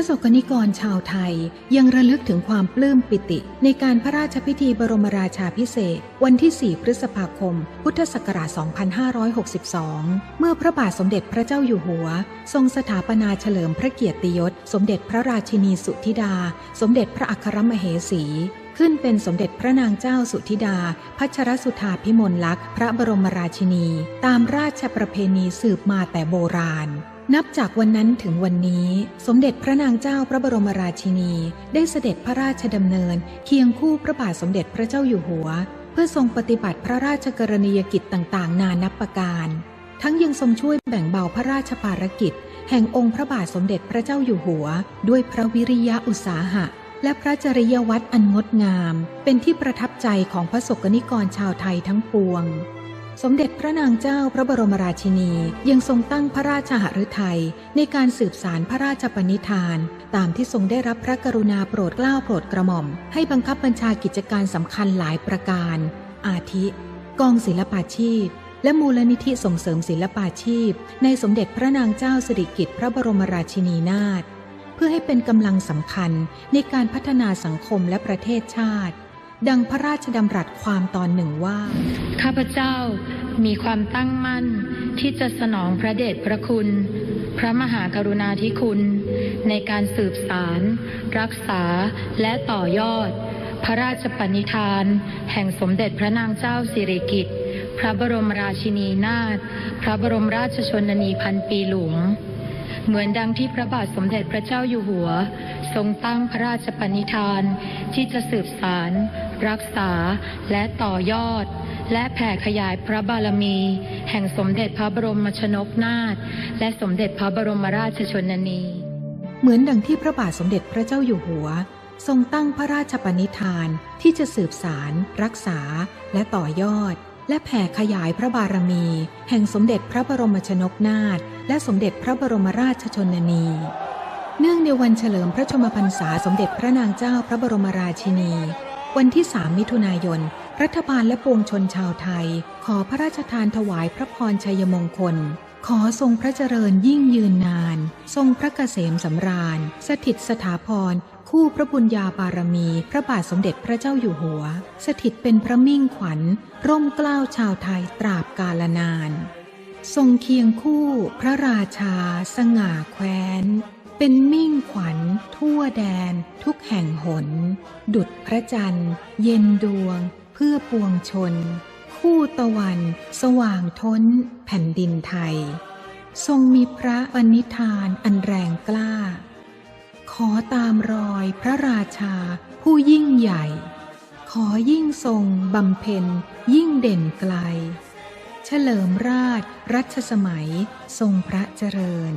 ระศกนิกรชาวไทยยังระลึกถึงความปลื้มปิติ ในการพระราชพิธีบรมราชาพิเศษ วันที่ 4 พฤษภาคม พุทธศักราช 2562 เมื่อพระบาทสมเด็จพระเจ้าอยู่หัว ทรงสถาปนาเฉลิมพระเกียรติยศ สมเด็จพระราชินีสุธิดา สมเด็จพระอัครมเหสี ขึ้นเป็นสมเด็จพระนางเจ้าสุธิดา พัชรสุธาพิมลลักษณ์พระบรมราชินี ตามราชประเพณีสืบมาแต่โบราณ นับจากวันนั้นถึงวันนี้ สมเด็จพระนางเจ้าพระบรมราชินี ได้เสด็จพระราชดำเนิน เคียงคู่พระบาทสมเด็จพระเจ้าอยู่หัว เพื่อทรงปฏิบัติพระราชกรณียกิจต่างๆ นานับประการ ทั้งยังทรงช่วยแบ่งเบาพระราชภารกิจ แห่งองค์พระบาทสมเด็จพระเจ้าอยู่หัว ด้วยพระวิริยะอุตสาหะ และพระจริยวัตรอันงดงาม เป็นที่ประทับใจของพระสกนิกรชาวไทยทั้งปวง สมเด็จพระนางเจ้าพระบรมราชินียังทรงตั้งพระราชหฤทัยในการสืบสารพระราชปณิธาน ตามที่ทรงได้รับพระกรุณาโปรดเกล้าโปรดกระหม่อม ให้บังคับบัญชากิจการสำคัญหลายประการ อาทิ กองศิลปาชีพและมูลนิธิส่งเสริมศิลปาชีพ ในสมเด็จพระนางเจ้าสิริกิติ์พระบรมราชินีนาถ พื่อให้เป็นกำลังสำคัญในการพัฒนาสังคมและประเทศชาติ ดังพระราชดำรัสความตอนหนึ่งว่า ข้าพเจ้ามีความตั้งมั่นที่จะสนองพระเดชพระคุณ พระมหากรุณาธิคุณ ในการสืบสาร รักษาและต่อยอด พระราชปณิธาน แห่งสมเด็จพระนางเจ้าสิริกิติ์พระบรมราชินีนาถพระบรมราชชนนีพันปีหลวง เหมือนดังที่พระบาทสมเด็จพระเจ้าอยู่หัว ทรงตั้งพระราชปณิธาน ที่จะสืบสาร รักษาและต่อยอด และแผ่ขยายพระบารมี แห่งสมเด็จพระบรมชนกนาถและสมเด็จพระบรมราชชนนี เหมือนดังที่พระบาทสมเด็จพระเจ้าอยู่หัว ทรงตั้งพระราชปณิธานที่จะสืบสาร รักษาและต่อยอด และแผ่ขยายพระบารมี แห่งสมเด็จพระบรมชนกนาถ และสมเด็จพระบรมราชชนนี เนื่องในวันเฉลิมพระชมพรรษาสมเด็จพระนางเจ้าพระบรมราชินี วันที่ 3 มิถุนายน รัฐบาลและปวงชนชาวไทย ขอพระราชทานถวายพระพรชัยมงคล ขอทรงพระเจริญยิ่งยืนนาน ทรงพระเกษมสำราญ สถิตสถาพรคู่พระบุญญาบารมี พระบาทสมเด็จพระเจ้าอยู่หัว สถิตเป็นพระมิ่งขวัญ ร่มเกล้าชาวไทยตราบกาลนาน ทรงเคียงคู่พระราชาสง่าแคว้น เป็นมิ่งขวัญทั่วแดนทุกแห่งหน ดุจพระจันทร์ เย็นดวง เพื่อปวงชน คู่ตะวัน สว่างท้น แผ่นดินไทย ทรงมีพระปณิธานอันแรงกล้า ขอตามรอยพระราชาผู้ยิ่งใหญ่ ขอยิ่งทรงบำเพ็ญยิ่งเด่นไกล เฉลิมราชรัชสมัย ทรงพระเจริญ